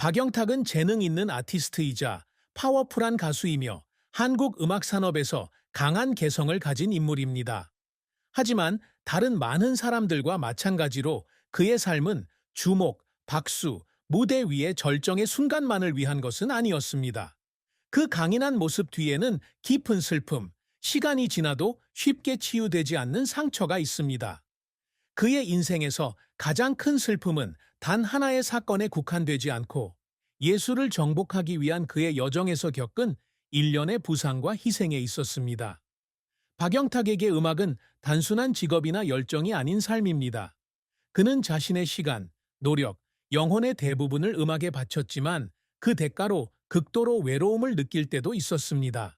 박영탁은 재능 있는 아티스트이자 파워풀한 가수이며 한국 음악 산업에서 강한 개성을 가진 인물입니다. 하지만 다른 많은 사람들과 마찬가지로 그의 삶은 주목, 박수, 무대 위의 절정의 순간만을 위한 것은 아니었습니다. 그 강인한 모습 뒤에는 깊은 슬픔, 시간이 지나도 쉽게 치유되지 않는 상처가 있습니다. 그의 인생에서 가장 큰 슬픔은 단 하나의 사건에 국한되지 않고 예술을 정복하기 위한 그의 여정에서 겪은 일련의 부상과 희생에 있었습니다. 박영탁에게 음악은 단순한 직업이나 열정이 아닌 삶입니다. 그는 자신의 시간, 노력, 영혼의 대부분을 음악에 바쳤지만 그 대가로 극도로 외로움을 느낄 때도 있었습니다.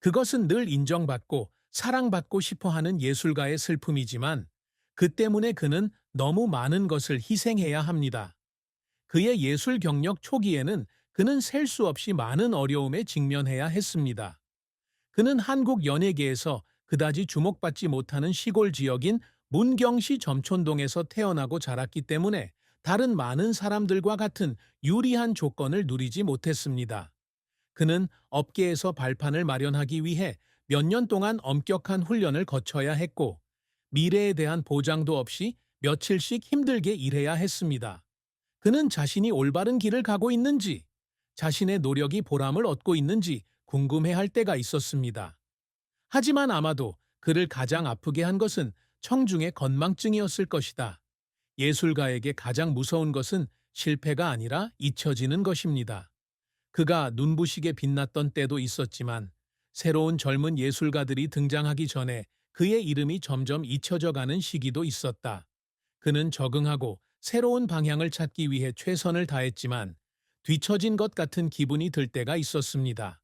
그것은 늘 인정받고 사랑받고 싶어 하는 예술가의 슬픔이지만 그 때문에 그는 너무 많은 것을 희생해야 합니다. 그의 예술 경력 초기에는 그는 셀 수 없이 많은 어려움에 직면해야 했습니다. 그는 한국 연예계에서 그다지 주목받지 못하는 시골 지역인 문경시 점촌동에서 태어나고 자랐기 때문에 다른 많은 사람들과 같은 유리한 조건을 누리지 못했습니다. 그는 업계에서 발판을 마련하기 위해 몇 년 동안 엄격한 훈련을 거쳐야 했고 미래에 대한 보장도 없이 며칠씩 힘들게 일해야 했습니다. 그는 자신이 올바른 길을 가고 있는지, 자신의 노력이 보람을 얻고 있는지 궁금해할 때가 있었습니다. 하지만 아마도 그를 가장 아프게 한 것은 청중의 건망증이었을 것이다. 예술가에게 가장 무서운 것은 실패가 아니라 잊혀지는 것입니다. 그가 눈부시게 빛났던 때도 있었지만 새로운 젊은 예술가들이 등장하기 전에 그의 이름이 점점 잊혀져 가는 시기도 있었다. 그는 적응하고 새로운 방향을 찾기 위해 최선을 다했지만 뒤처진 것 같은 기분이 들 때가 있었습니다.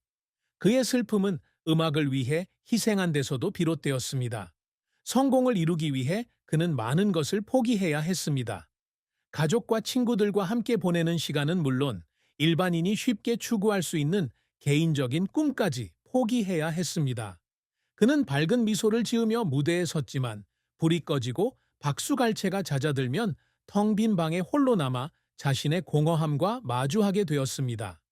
그의 슬픔은 음악을 위해 희생한 데서도 비롯되었습니다. 성공을 이루기 위해 그는 많은 것을 포기해야 했습니다. 가족과 친구들과 함께 보내는 시간은 물론 일반인이 쉽게 추구할 수 있는 개인적인 꿈까지 포기해야 했습니다. 그는 밝은 미소를 지으며 무대에 섰지만 불이 꺼지고 박수갈채가 잦아들면 텅 빈 방에 홀로 남아 자신의 공허함과 마주하게 되었습니다.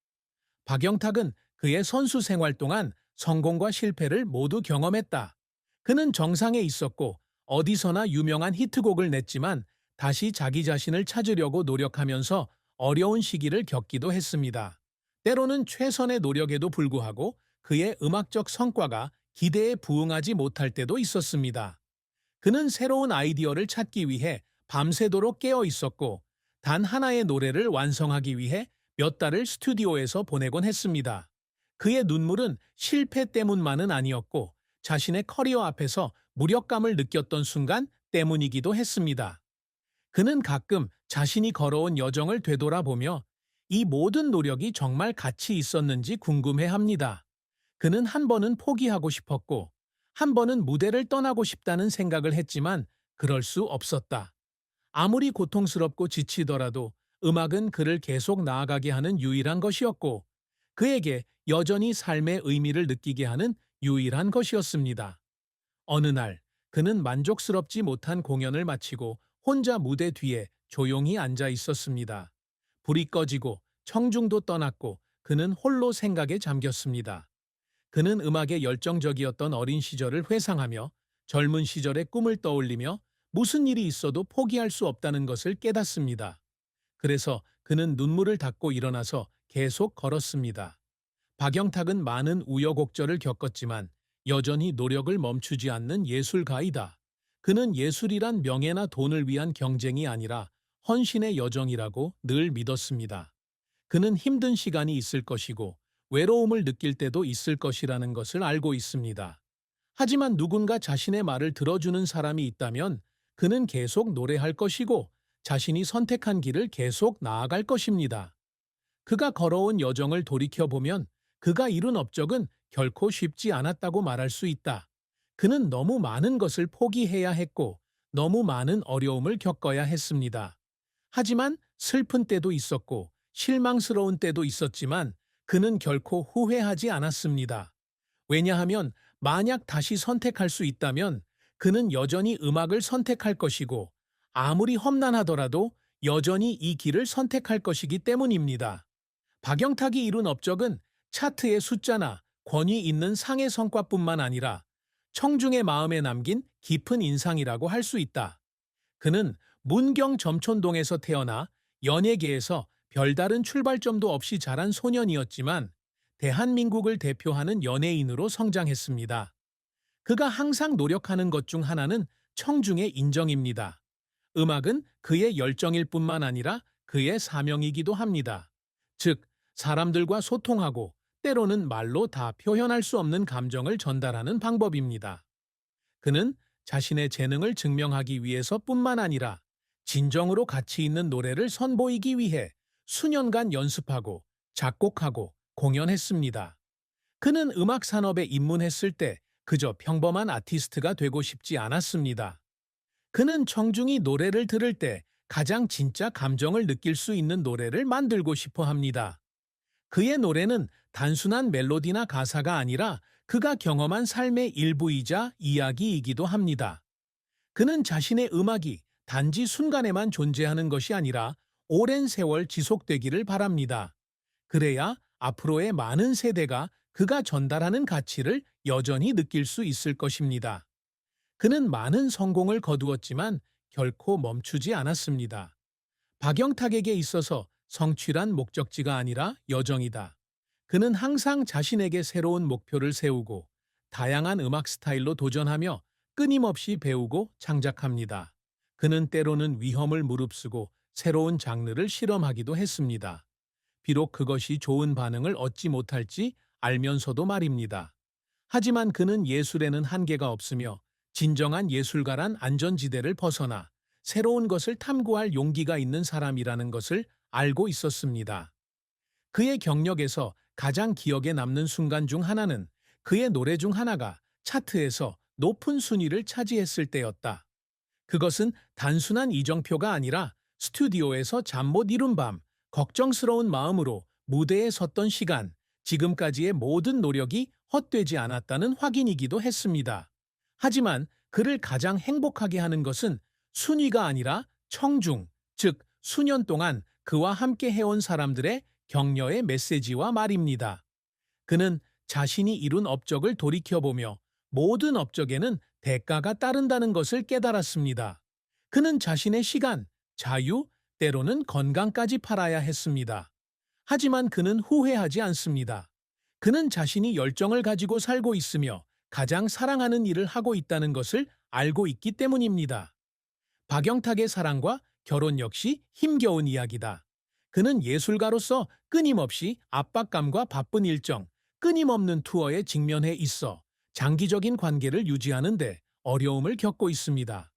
박영탁은 그의 선수 생활 동안 성공과 실패를 모두 경험했다. 그는 정상에 있었고 어디서나 유명한 히트곡을 냈지만 다시 자기 자신을 찾으려고 노력하면서 어려운 시기를 겪기도 했습니다. 때로는 최선의 노력에도 불구하고 그의 음악적 성과가 기대에 부응하지 못할 때도 있었습니다. 그는 새로운 아이디어를 찾기 위해 밤새도록 깨어 있었고 단 하나의 노래를 완성하기 위해 몇 달을 스튜디오에서 보내곤 했습니다. 그의 눈물은 실패 때문만은 아니었고 자신의 커리어 앞에서 무력감을 느꼈던 순간 때문이기도 했습니다. 그는 가끔 자신이 걸어온 여정을 되돌아보며 이 모든 노력이 정말 가치 있었는지 궁금해 합니다. 그는 한 번은 포기하고 싶었고 한 번은 무대를 떠나고 싶다는 생각을 했지만 그럴 수 없었다. 아무리 고통스럽고 지치더라도 음악은 그를 계속 나아가게 하는 유일한 것이었고 그에게 여전히 삶의 의미를 느끼게 하는 유일한 것이었습니다. 어느 날 그는 만족스럽지 못한 공연을 마치고 혼자 무대 뒤에 조용히 앉아 있었습니다. 불이 꺼지고 청중도 떠났고 그는 홀로 생각에 잠겼습니다. 그는 음악에 열정적이었던 어린 시절을 회상하며 젊은 시절의 꿈을 떠올리며 무슨 일이 있어도 포기할 수 없다는 것을 깨닫습니다. 그래서 그는 눈물을 닦고 일어나서 계속 걸었습니다. 박영탁은 많은 우여곡절을 겪었지만 여전히 노력을 멈추지 않는 예술가이다. 그는 예술이란 명예나 돈을 위한 경쟁이 아니라 헌신의 여정이라고 늘 믿었습니다. 그는 힘든 시간이 있을 것이고 외로움을 느낄 때도 있을 것이라는 것을 알고 있습니다. 하지만 누군가 자신의 말을 들어주는 사람이 있다면 그는 계속 노래할 것이고 자신이 선택한 길을 계속 나아갈 것입니다. 그가 걸어온 여정을 돌이켜보면 그가 이룬 업적은 결코 쉽지 않았다고 말할 수 있다. 그는 너무 많은 것을 포기해야 했고 너무 많은 어려움을 겪어야 했습니다. 하지만 슬픈 때도 있었고 실망스러운 때도 있었지만 그는 결코 후회하지 않았습니다. 왜냐하면 만약 다시 선택할 수 있다면 그는 여전히 음악을 선택할 것이고 아무리 험난하더라도 여전히 이 길을 선택할 것이기 때문입니다. 박영탁이 이룬 업적은 차트의 숫자나 권위 있는 상의 성과뿐만 아니라 청중의 마음에 남긴 깊은 인상이라고 할 수 있다. 그는 문경 점촌동에서 태어나 연예계에서 별다른 출발점도 없이 자란 소년이었지만 대한민국을 대표하는 연예인으로 성장했습니다. 그가 항상 노력하는 것 중 하나는 청중의 인정입니다. 음악은 그의 열정일 뿐만 아니라 그의 사명이기도 합니다. 즉, 사람들과 소통하고 때로는 말로 다 표현할 수 없는 감정을 전달하는 방법입니다. 그는 자신의 재능을 증명하기 위해서 뿐만 아니라 진정으로 가치 있는 노래를 선보이기 위해 수년간 연습하고 작곡하고 공연했습니다. 그는 음악 산업에 입문했을 때 그저 평범한 아티스트가 되고 싶지 않았습니다. 그는 청중이 노래를 들을 때 가장 진짜 감정을 느낄 수 있는 노래를 만들고 싶어 합니다. 그의 노래는 단순한 멜로디나 가사가 아니라 그가 경험한 삶의 일부이자 이야기이기도 합니다. 그는 자신의 음악이 단지 순간에만 존재하는 것이 아니라 오랜 세월 지속되기를 바랍니다. 그래야 앞으로의 많은 세대가 그가 전달하는 가치를 여전히 느낄 수 있을 것입니다. 그는 많은 성공을 거두었지만 결코 멈추지 않았습니다. 박영탁에게 있어서 성취란 목적지가 아니라 여정이다. 그는 항상 자신에게 새로운 목표를 세우고 다양한 음악 스타일로 도전하며 끊임없이 배우고 창작합니다. 그는 때로는 위험을 무릅쓰고 새로운 장르를 실험하기도 했습니다. 비록 그것이 좋은 반응을 얻지 못할지 알면서도 말입니다. 하지만 그는 예술에는 한계가 없으며 진정한 예술가란 안전지대를 벗어나 새로운 것을 탐구할 용기가 있는 사람이라는 것을 알고 있었습니다. 그의 경력에서 가장 기억에 남는 순간 중 하나는 그의 노래 중 하나가 차트에서 높은 순위를 차지했을 때였다. 그것은 단순한 이정표가 아니라 스튜디오에서 잠 못 이룬 밤, 걱정스러운 마음으로 무대에 섰던 시간, 지금까지의 모든 노력이 헛되지 않았다는 확인이기도 했습니다. 하지만 그를 가장 행복하게 하는 것은 순위가 아니라 청중, 즉 수년 동안 그와 함께 해온 사람들의 격려의 메시지와 말입니다. 그는 자신이 이룬 업적을 돌이켜보며 모든 업적에는 대가가 따른다는 것을 깨달았습니다. 그는 자신의 시간, 자유, 때로는 건강까지 팔아야 했습니다. 하지만 그는 후회하지 않습니다. 그는 자신이 열정을 가지고 살고 있으며 가장 사랑하는 일을 하고 있다는 것을 알고 있기 때문입니다. 박영탁의 사랑과 결혼 역시 힘겨운 이야기다. 그는 예술가로서 끊임없이 압박감과 바쁜 일정, 끊임없는 투어에 직면해 있어 장기적인 관계를 유지하는데 어려움을 겪고 있습니다.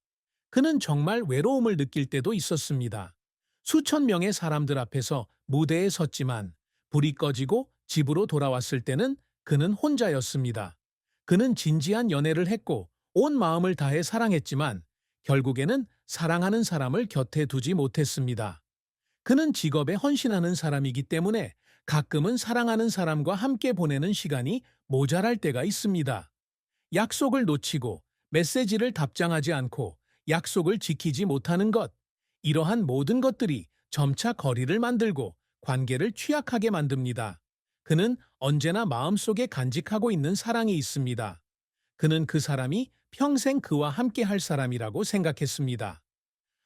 그는 정말 외로움을 느낄 때도 있었습니다. 수천 명의 사람들 앞에서 무대에 섰지만 불이 꺼지고 집으로 돌아왔을 때는 그는 혼자였습니다. 그는 진지한 연애를 했고 온 마음을 다해 사랑했지만 결국에는 사랑하는 사람을 곁에 두지 못했습니다. 그는 직업에 헌신하는 사람이기 때문에 가끔은 사랑하는 사람과 함께 보내는 시간이 모자랄 때가 있습니다. 약속을 놓치고 메시지를 답장하지 않고 약속을 지키지 못하는 것, 이러한 모든 것들이 점차 거리를 만들고 관계를 취약하게 만듭니다. 그는 언제나 마음속에 간직하고 있는 사랑이 있습니다. 그는 그 사람이 평생 그와 함께 할 사람이라고 생각했습니다.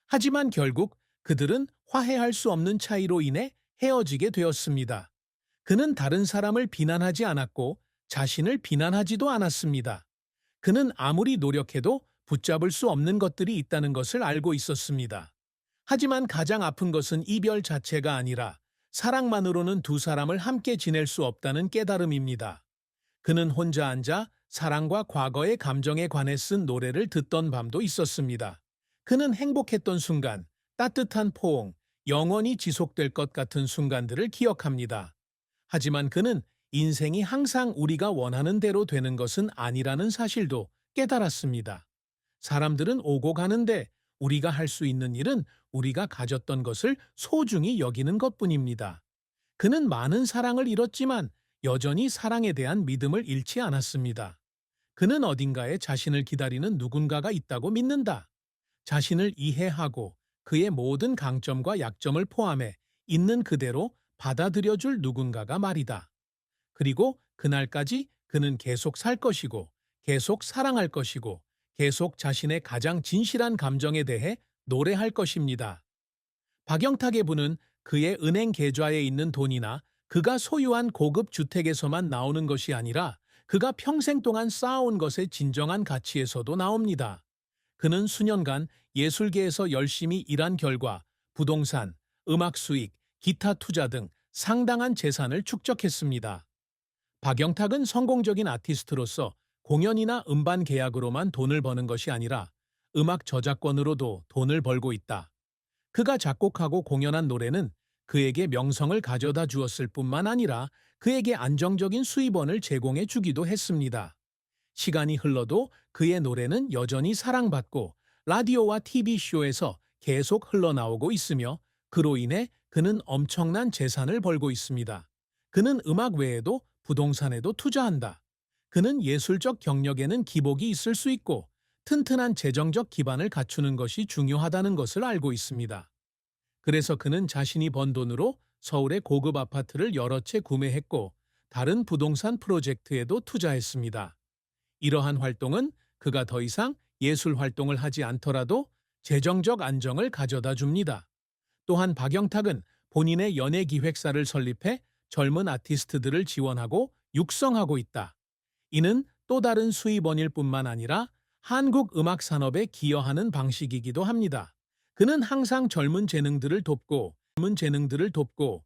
하지만 결국 그들은 화해할 수 없는 차이로 인해 헤어지게 되었습니다. 그는 다른 사람을 비난하지 않았고 자신을 비난하지도 않았습니다. 그는 아무리 노력해도 붙잡을 수 없는 것들이 있다는 것을 알고 있었습니다. 하지만 가장 아픈 것은 이별 자체가 아니라 사랑만으로는 두 사람을 함께 지낼 수 없다는 깨달음입니다. 그는 혼자 앉아 사랑과 과거의 감정에 관해 쓴 노래를 듣던 밤도 있었습니다. 그는 행복했던 순간, 따뜻한 포옹, 영원히 지속될 것 같은 순간들을 기억합니다. 하지만 그는 인생이 항상 우리가 원하는 대로 되는 것은 아니라는 사실도 깨달았습니다. 사람들은 오고 가는데 우리가 할 수 있는 일은 우리가 가졌던 것을 소중히 여기는 것뿐입니다. 그는 많은 사랑을 잃었지만 여전히 사랑에 대한 믿음을 잃지 않았습니다. 그는 어딘가에 자신을 기다리는 누군가가 있다고 믿는다. 자신을 이해하고 그의 모든 강점과 약점을 포함해 있는 그대로 받아들여줄 누군가가 말이다. 그리고 그날까지 그는 계속 살 것이고, 계속 사랑할 것이고, 계속 자신의 가장 진실한 감정에 대해 노래할 것입니다. 박영탁의 부는 그의 은행 계좌에 있는 돈이나 그가 소유한 고급 주택에서만 나오는 것이 아니라 그가 평생 동안 쌓아온 것의 진정한 가치에서도 나옵니다. 그는 수년간 예술계에서 열심히 일한 결과 부동산, 음악 수익, 기타 투자 등 상당한 재산을 축적했습니다. 박영탁은 성공적인 아티스트로서 공연이나 음반 계약으로만 돈을 버는 것이 아니라 음악 저작권으로도 돈을 벌고 있다. 그가 작곡하고 공연한 노래는 그에게 명성을 가져다 주었을 뿐만 아니라 그에게 안정적인 수입원을 제공해 주기도 했습니다. 시간이 흘러도 그의 노래는 여전히 사랑받고 라디오와 TV쇼에서 계속 흘러나오고 있으며 그로 인해 그는 엄청난 재산을 벌고 있습니다. 그는 음악 외에도 부동산에도 투자한다. 그는 예술적 경력에는 기복이 있을 수 있고 튼튼한 재정적 기반을 갖추는 것이 중요하다는 것을 알고 있습니다. 그래서 그는 자신이 번 돈으로 서울의 고급 아파트를 여러 채 구매했고 다른 부동산 프로젝트에도 투자했습니다. 이러한 활동은 그가 더 이상 예술 활동을 하지 않더라도 재정적 안정을 가져다 줍니다. 또한 박영탁은 본인의 연예 기획사를 설립해 젊은 아티스트들을 지원하고 육성하고 있다. 이는 또 다른 수입원일 뿐만 아니라 한국 음악 산업에 기여하는 방식이기도 합니다. 그는 항상 젊은 재능들을 돕고 젊은 재능들을 돕고